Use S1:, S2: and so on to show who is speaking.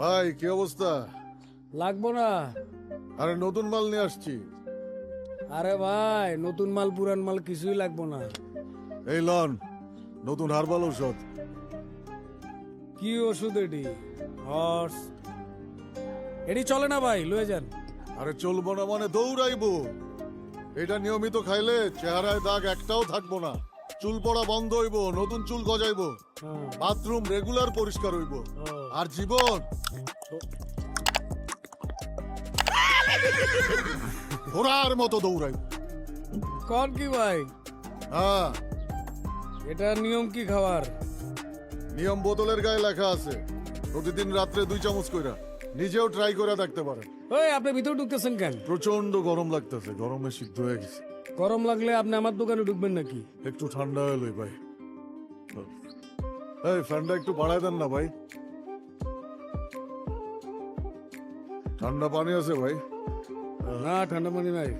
S1: ভাই কি অবস্থা?
S2: লাগবো না।
S1: আরে নতুন মাল নিয়ে আসছি।
S2: আরে ভাই নতুন মাল পুরান মাল কিছুই লাগবো না।
S1: এই লন নতুন হার্বাল ঔষধ।
S2: কি ওষুধ এটি? হর্স। এটি চলে না ভাই লয়ে যান।
S1: আরে চলবো না মানে দৌড়াইবো। এটা নিয়মিত খাইলে চেহারায় দাগ একটাও থাকব না। চুল পড়া বন্ধ হইব নতুন চুল গজাইবো
S2: হ্যাঁ।
S1: বাথরুম রেগুলার পরিষ্কার হইব আর জীবন। ঘোড়ার মতো দৌড়াইব।
S2: কন কি ভাই?
S1: হ্যাঁ।
S2: এটা নিয়ম কি খাওয়ার
S1: নিয়ম বোতলের গায়ে লেখা আছে প্রতিদিন রাত্রে দুই চামচ কইরা নিজেও ট্রাই করে দেখতে পারেন।
S2: ওই আপনি ভিতরে ঢুকতেছেন কেন?
S1: প্রচণ্ড গরম লাগতেছে গরমে সিদ্ধ হয়ে গেছে।
S2: গরম লাগলে আপনি আমার দোকানে ঢুকবেন নাকি?
S1: একটু ঠান্ডা হলো ভাই। এই ফ্যানটা একটু বাড়ায় দেন না ভাই। ঠান্ডা পানি আছে ভাই।
S2: না ঠান্ডা পানি নাই।